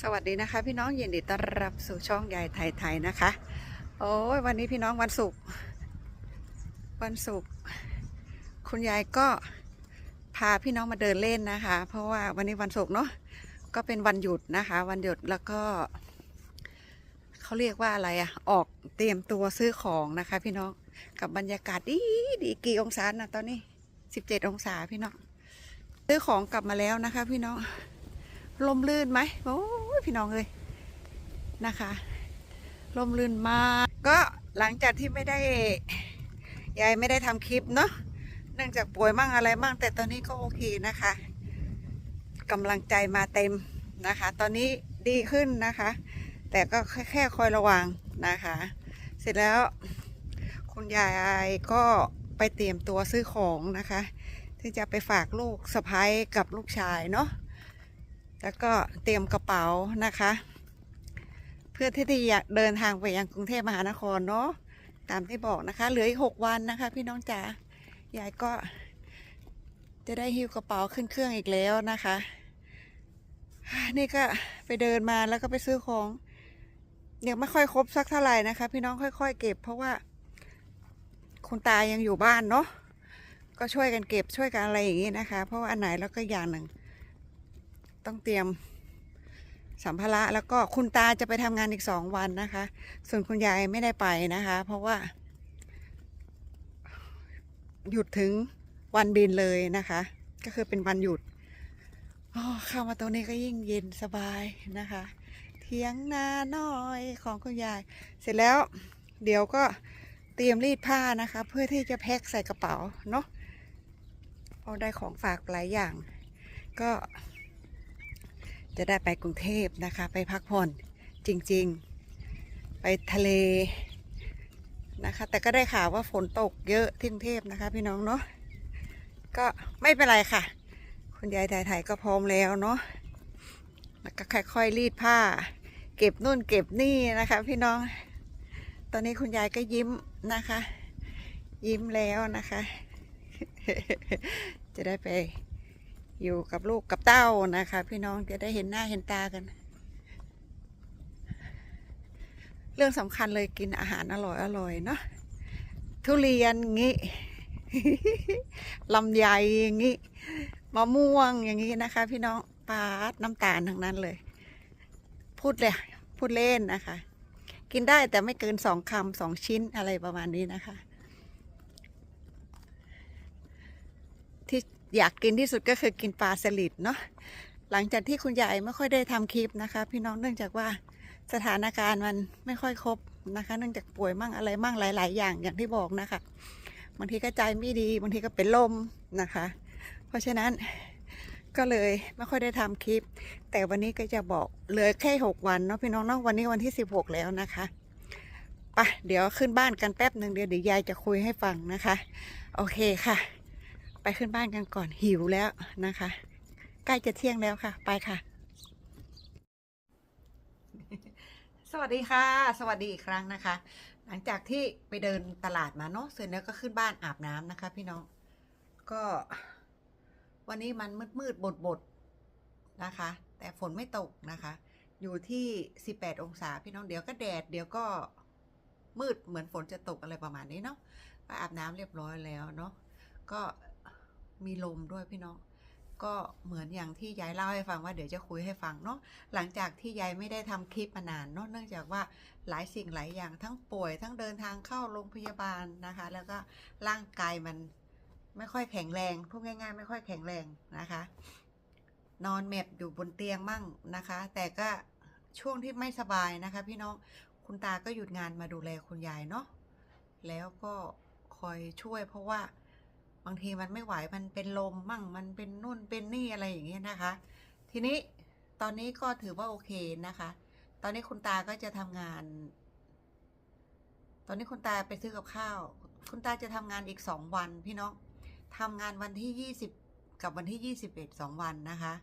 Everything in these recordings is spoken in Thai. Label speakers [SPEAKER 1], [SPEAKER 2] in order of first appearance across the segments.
[SPEAKER 1] สวัสดีนะคะ พี่น้องยินดีต้อนรับสู่ช่องยายไทยไทยนะคะ โอ้ยวันนี้พี่น้องวันศุกร์วันศุกร์คุณยายก็พาพี่น้องมาเดินเล่นนะคะ เพราะว่าวันนี้วันศุกร์เนาะก็เป็นวันหยุดนะคะ วันหยุดแล้วก็เขาเรียกว่าอะไรอะออกเตรียมตัวซื้อของนะคะ พี่น้องกับบรรยากาศดีดีกี่องศานะตอนนี้สิบเจ็ดองศาพี่น้องซื้อของกลับมาแล้วนะคะ พี่น้องลมลื่นไหมโอ้ พี่น้องเลยนะคะลมลื่นมากก็หลังจากที่ไม่ได้ยายไม่ได้ทำคลิปเนาะเนื่องจากป่วยมั่งอะไรมั่งแต่ตอนนี้ก็โอเคนะคะกำลังใจมาเต็มนะคะ ตอนนี้ดีขึ้นนะคะ แต่ก็แค่แค่คอยระวังนะคะ เสร็จแล้วคุณยายก็ไปเตรียมตัวซื้อของนะคะ ที่จะไปฝากลูกสะพ้ยกับลูกชายเนาะ แล้วก็เตรียมกระเป๋านะคะ เพื่อที่จะเดินทางไปยังกรุงเทพมหานครเนาะตามที่บอกนะคะ เหลืออีกหกวันนะคะ พี่น้องจ๋ายายก็จะได้หิ้วกระเป๋าขึ้นเครื่องอีกแล้วนะคะ นี่ก็ไปเดินมาแล้วก็ไปซื้อของยังไม่ค่อยครบสักเท่าไหร่นะคะ พี่น้องค่อย ๆ เก็บ เพราะว่าคุณตายังอยู่บ้านเนาะก็ช่วยกันเก็บช่วยกันอะไรอย่างนี้นะคะ เพราะว่าอันไหนแล้วก็อย่างหนึ่ง ต้องเตรียมสัมภาระแล้วก็คุณตาจะไปทำงานอีกสองวันนะคะ ส่วนคุณยายไม่ได้ไปนะคะ เพราะว่า หยุดถึงวันบินเลยนะคะ ก็คือเป็นวันหยุดเข้ามาตรงนี้ก็ยิ่งเย็นสบายนะคะ เทียงนาน้อยของคุณยาย เสร็จแล้วเดี๋ยวก็เตรียมรีดผ้านะคะ เพื่อที่จะแพ็คใส่กระเป๋าเนาะเพราได้ของฝากหลายอย่าง ก็ จะได้ไปกรุงเทพนะคะ ไปพักผ่อนจริงๆ ไปทะเลนะคะ แต่ก็ได้ข่าวว่าฝนตกเยอะที่กรุงเทพนะคะ พี่น้องเนาะก็ไม่เป็นไรค่ะ คุณยายไทยๆก็พร้อมแล้วเนาะแล้วก็ค่อยๆรีดผ้า เก็บนู่นเก็บนี่นะคะ พี่น้อง ตอนนี้คุณยายก็ยิ้มนะคะ ยิ้มแล้วนะคะ จะได้ไป อยู่กับลูกกับเต้านะคะ พี่น้องจะได้เห็นหน้าเห็นตากัน เรื่องสำคัญเลยกินอาหารอร่อยอร่อยเนาะทุเรียนงี้ลำไยอย่างงี้มะม่วงอย่างงี้นะคะ พี่น้องปาดน้ำตาลทั้งนั้นเลย พูดเลยพูดเล่นนะคะ กินได้แต่ไม่เกินสองคำสองชิ้นอะไรประมาณนี้นะคะ ที่ อยากกินที่สุดก็คือกินปลาสลิดเนาะหลังจากที่คุณยายไม่ค่อยได้ทำคลิปนะคะ พี่น้องเนื่องจากว่าสถานการณ์มันไม่ค่อยครบนะคะ เนื่องจากป่วยมั่งอะไรมั่งหลาย ๆ อย่างอย่างที่บอกนะคะบางทีก็ใจไม่ดีบางทีก็เป็นลมนะคะ เพราะฉะนั้นก็เลยไม่ค่อยได้ทำคลิป แต่วันนี้ก็จะบอกเหลือแค่หกวันเนาะพี่น้องเนาะวันนี้วันที่สิบหกแล้วนะคะไปเดี๋ยวขึ้นบ้านกันแป๊บหนึ่งเดี๋ยวเดี๋ยวยายจะคุยให้ฟังนะคะ โอเคค่ะ ไปขึ้นบ้านกันก่อนหิวแล้วนะคะ ใกล้จะเที่ยงแล้วค่ะ ไปค่ะ สวัสดีค่ะ สวัสดีอีกครั้งนะคะ หลังจากที่ไปเดินตลาดมาเนาะเสร็จแล้วก็ขึ้นบ้านอาบน้ำนะคะ พี่น้องก็วันนี้มันมืดมืดบดบดนะคะ แต่ฝนไม่ตกนะคะ อยู่ที่ 18 องศาพี่น้องเดี๋ยวก็แดด เดี๋ยวก็มืดเหมือนฝนจะตกอะไรประมาณนี้เนาะก็อาบน้ำเรียบร้อยแล้วเนาะก็ มีลมด้วยพี่น้อง ก็เหมือนอย่างที่ยายเล่าให้ฟังว่าเดี๋ยวจะคุยให้ฟังเนาะหลังจากที่ยายไม่ได้ทำคลิปมานานเนาะเนื่องจากว่าหลายสิ่งหลายอย่างทั้งป่วยทั้งเดินทางเข้าโรงพยาบาลนะคะ แล้วก็ร่างกายมันไม่ค่อยแข็งแรงพูดง่ายๆ ไม่ค่อยแข็งแรงนะคะ นอนเมบอยู่บนเตียงมั่งนะคะ แต่ก็ช่วงที่ไม่สบายนะคะ พี่น้องคุณตาก็หยุดงานมาดูแลคุณยายเนาะแล้วก็คอยช่วยเพราะว่า บางทีมันไม่ไหวมันเป็นลมมั่งมันเป็นนู่นเป็นนี่อะไรอย่างเงี้ยนะคะ ทีนี้ตอนนี้ก็ถือว่าโอเคนะคะ ตอนนี้คุณตาก็จะทำงาน ตอนนี้คุณตาไปซื้อกับข้าว คุณตาจะทำงานอีกสองวันพี่น้องทำงานวันที่ยี่สิบกับวันที่ยี่สิบเอ็ดสองวันนะคะ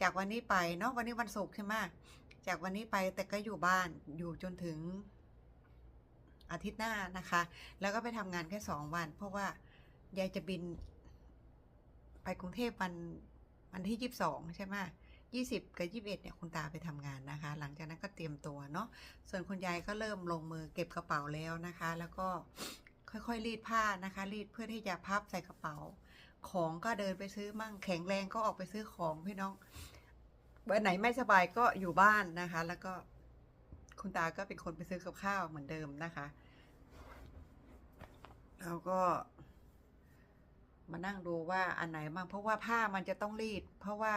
[SPEAKER 1] จากวันนี้ไปเนาะวันนี้วันศุกร์ใช่ไหมจากวันนี้ไปแต่ก็อยู่บ้านอยู่จนถึงอาทิตย์หน้านะคะ แล้วก็ไปทำงานแค่สองวัน เพราะว่า ยายจะบิน ไปกรุงเทพวันวันที่ยี่สิบสองใช่ไหม20กับ21เอ็ดเนี่ยคุณตาไปทำงานนะคะ หลังจากนั้นก็เตรียมตัวเนาะส่วนคุณยายก็เริ่มลงมือเก็บกระเป๋าแล้วนะคะ แล้วก็ค่อยๆรีดผ้านะคะ รีดเพื่อที่จะพับใส่กระเป๋า ของก็เดินไปซื้อมั่งแข็งแรงก็ออกไปซื้อของพี่น้องวันไหนไม่สบายก็อยู่บ้านนะคะ แล้วก็คุณตาก็เป็นคนไปซื้อกับข้าวเหมือนเดิมนะคะ แล้วก็ มานั่งดูว่าอันไหนบ้างเพราะว่าผ้ามันจะต้องรีด เพราะว่า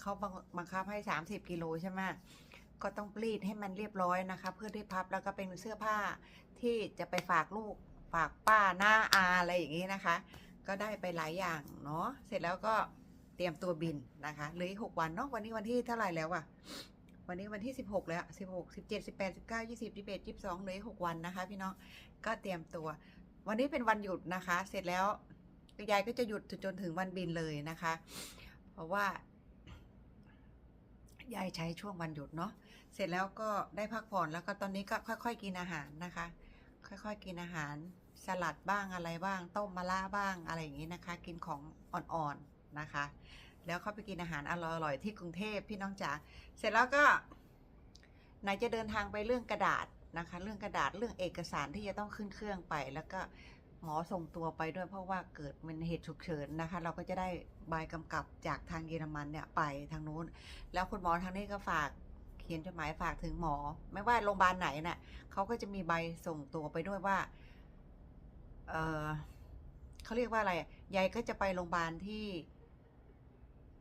[SPEAKER 1] เขาบังคับให้ 30กิโลใช่ไหมก็ต้องรีดให้มันเรียบร้อยนะคะ เพื่อที่พับแล้วก็เป็นเสื้อผ้าที่จะไปฝากลูกฝากป้าหน้าอาอะไรอย่างนี้นะคะ ก็ได้ไปหลายอย่างเนาะเสร็จแล้วก็เตรียมตัวบินนะคะเหลืออีกหกวันเนาะวันนี้วันที่เท่าไหร่แล้วอะวันนี้วันที่ 16 แล้ว 16 17 18 19 20 21 22เหลืออีกหกวันนะคะ พี่น้องก็เตรียมตัว วันนี้เป็นวันหยุดนะคะ เสร็จแล้ว ยายก็จะหยุดจนถึงวันบินเลยนะคะ เพราะว่ายายใช้ช่วงวันหยุดเนาะ เสร็จแล้วก็ได้พักผ่อนแล้วก็ตอนนี้ก็ค่อย ๆ กินอาหารนะคะ ค่อยๆกินอาหารสลัดบ้างอะไรบ้าง ต้มมะระบ้างอะไรอย่างนี้นะคะ กินของอ่อนๆนะคะ แล้วเข้าไปกินอาหารอร่อยๆที่กรุงเทพพี่น้องจ๋า เสร็จแล้วก็ไหนจะเดินทางไปเรื่องกระดาษนะคะ เรื่องกระดาษเรื่องเอกสารที่จะต้องขึ้นเครื่องไป แล้วก็ หมอส่งตัวไปด้วยเพราะว่าเกิดเป็นเหตุฉุกเฉินนะคะ เราก็จะได้ใบกำกับจากทางเยอรมันเนี่ยไปทางนู้น แล้วคุณหมอทางนี้ก็ฝากเขียนจดหมายฝากถึงหมอ ไม่ว่าโรงพยาบาลไหนน่ะเขาก็จะมีใบส่งตัวไปด้วยว่า เออเขาเรียกว่าอะไรยายก็จะไปโรงพยาบาลที่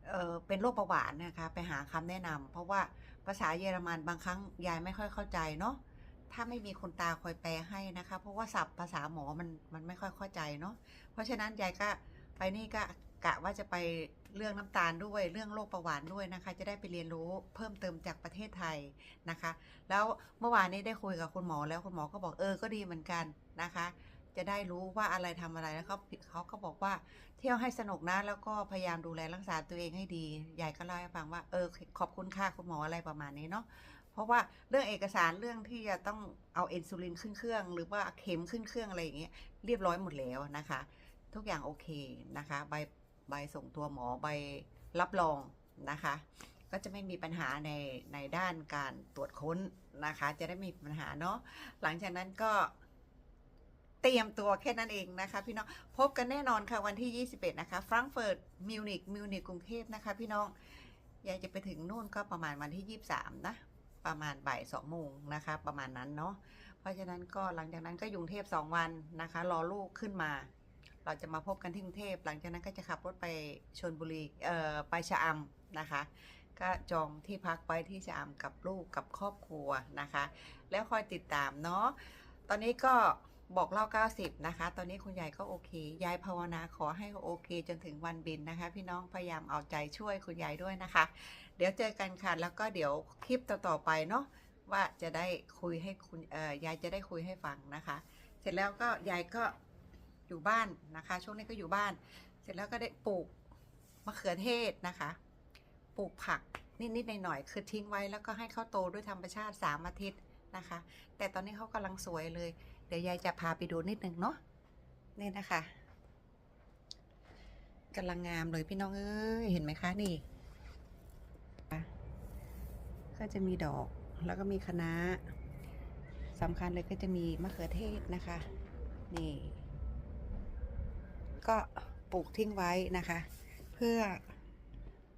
[SPEAKER 1] เออเป็นโรคเบาหวานนะคะ ไปหาคำแนะนำเพราะว่าภาษาเยอรมันบางครั้งยายไม่ค่อยเข้าใจเนาะ ถ้าไม่มีคนตาคอยแปลให้นะคะ เพราะว่าศัพท์ภาษาหมอมันมันไม่ค่อยเข้าใจเนาะเพราะฉะนั้นยายก็ไปนี่ก็กะว่าจะไปเรื่องน้ำตาลด้วยเรื่องโรคเบาหวานด้วยนะคะ จะได้ไปเรียนรู้เพิ่มเติมจากประเทศไทยนะคะ แล้วเมื่อวานนี้ได้คุยกับคุณหมอแล้วคุณหมอก็บอกเออก็ดีเหมือนกันนะคะ จะได้รู้ว่าอะไรทำอะไรแล้วเขาเขาก็บอกว่าเที่ยวให้สนุกนะแล้วก็พยายามดูแลรักษาตัวเองให้ดียายก็เล่าให้ฟังว่าเออขอบคุณค่ะคุณหมออะไรประมาณนี้เนาะ เพราะว่าเรื่องเอกสารเรื่องที่จะต้องเอาเอนซูลินขึ้นเครื่อง หรือว่าเข็มขึ้นเครื่องอะไรอย่างเงี้ยเรียบร้อยหมดแล้วนะคะ ทุกอย่างโอเคนะคะใบใบส่งตัวหมอใบรับรองนะคะ ก็จะไม่มีปัญหาในในด้านการตรวจค้นนะคะ จะได้ไม่มีปัญหาเนาะหลังจากนั้นก็เตรียมตัวแค่นั้นเองนะคะพี่น้องพบกันแน่นอนค่ะวันที่ 21 นะคะฟรังเฟิร์ตมิวนิกมิวนิกกรุงเทพนะคะพี่น้องอยายจะไปถึงนู่นก็ประมาณวันที่ 23 นะ ประมาณบ่าย2โมงนะคะ ประมาณนั้นเนาะเพราะฉะนั้นก็หลังจากนั้นก็อยู่กรุงเทพ2วันนะคะ รอลูกขึ้นมา เราจะมาพบกันที่กรุงเทพหลังจากนั้นก็จะขับรถไปชนบุรีเอ่อไปชะอำนะคะ ก็จองที่พักไว้ที่ชะอำกับลูกกับครอบครัวนะคะ แล้วคอยติดตามเนาะตอนนี้ก็บอกเล่า 90 นะคะ ตอนนี้คุณยายก็โอเค ยายภาวนาขอให้โอเค จนถึงวันบินนะคะ พี่น้องพยายามเอาใจช่วยคุณยายด้วยนะคะ เดี๋ยวเจอกันค่ะ แล้วก็เดี๋ยวคลิปต่อๆไปเนาะว่าจะได้คุยให้คุณเออยายจะได้คุยให้ฟังนะคะ เสร็จแล้วก็ยายก็อยู่บ้านนะคะ ช่วงนี้ก็อยู่บ้าน เสร็จแล้วก็ได้ปลูกมะเขือเทศนะคะ ปลูกผักนิดๆหน่อยๆคือทิ้งไว้แล้วก็ให้เขาโตด้วยธรรมชาติ3อาทิตย์นะคะ แต่ตอนนี้เขากำลังสวยเลย เดี๋ยวยายจะพาไปดูนิดนึงเนาะนี่นะคะกำลังงามเลยพี่น้องเอ้ยเห็นไหมคะนี่ ก็จะมีดอกแล้วก็มีคะน้าสำคัญเลยก็จะมีมะเขือเทศนะคะ นี่ ก็ปลูกทิ้งไว้นะคะ เพื่อ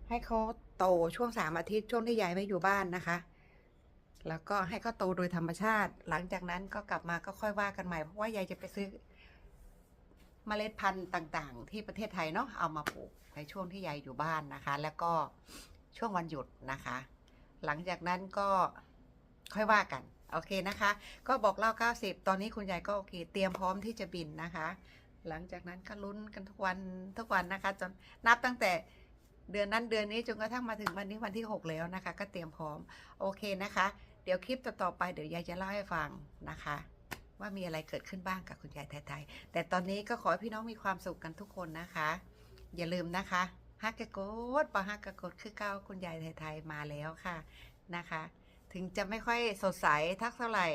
[SPEAKER 1] ให้เขาโตช่วงสามอาทิตย์ช่วงที่ยายไม่อยู่บ้านนะคะ แล้วก็ให้เขาโตโดยธรรมชาติ หลังจากนั้นก็กลับมาก็ค่อยว่ากันใหม่ เพราะว่ายายจะไปซื้อเมล็ดพันธุ์ต่างๆ ที่ประเทศไทยเนาะเอามาปลูกในช่วงที่ยายอยู่บ้านนะคะ แล้วก็ช่วงวันหยุดนะคะ หลังจากนั้นก็ค่อยว่ากัน โอเคนะคะ ก็บอกเล่า 90 ตอนนี้คุณยายก็โอเค เตรียมพร้อมที่จะบินนะคะ หลังจากนั้นก็ลุ้นกันทุกวันทุกวันนะคะจนนับตั้งแต่เดือนนั้นเดือนนี้จนกระทั่งมาถึงวันนี้วันที่ 6 แล้วนะคะ ก็เตรียมพร้อมโอเคนะคะ เดี๋ยวคลิปต่อๆไปเดี๋ยวยายจะเล่าให้ฟังนะคะ ว่ามีอะไรเกิดขึ้นบ้างกับคุณยายไทยๆแต่ตอนนี้ก็ขอให้พี่น้องมีความสุขกันทุกคนนะคะ อย่าลืมนะคะ ฮักกะโกดปะฮักกะโกดคือเก้าคุณยายไทยๆมาแล้วค่ะนะคะ ถึงจะไม่ค่อยสดใสทักเท่าไหร่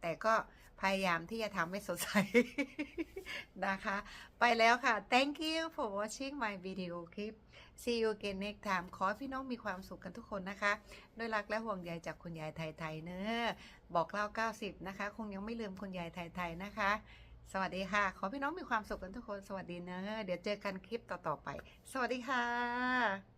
[SPEAKER 1] แต่ก็พยายามที่จะทำให้สดใสนะคะ ไปแล้วค่ะ thank you for watching my video clip see you again next time ขอให้พี่น้องมีความสุขกันทุกคนนะคะด้วยรักและห่วงใยจากคุณยายไทยๆเนอะบอกเล่า 90 นะคะ คงยังไม่ลืมคุณยายไทยๆนะคะ สวัสดีค่ะ ขอพี่น้องมีความสุขกันทุกคน สวัสดีเนอะเดี๋ยวเจอกันคลิปต่อๆไป สวัสดีค่ะ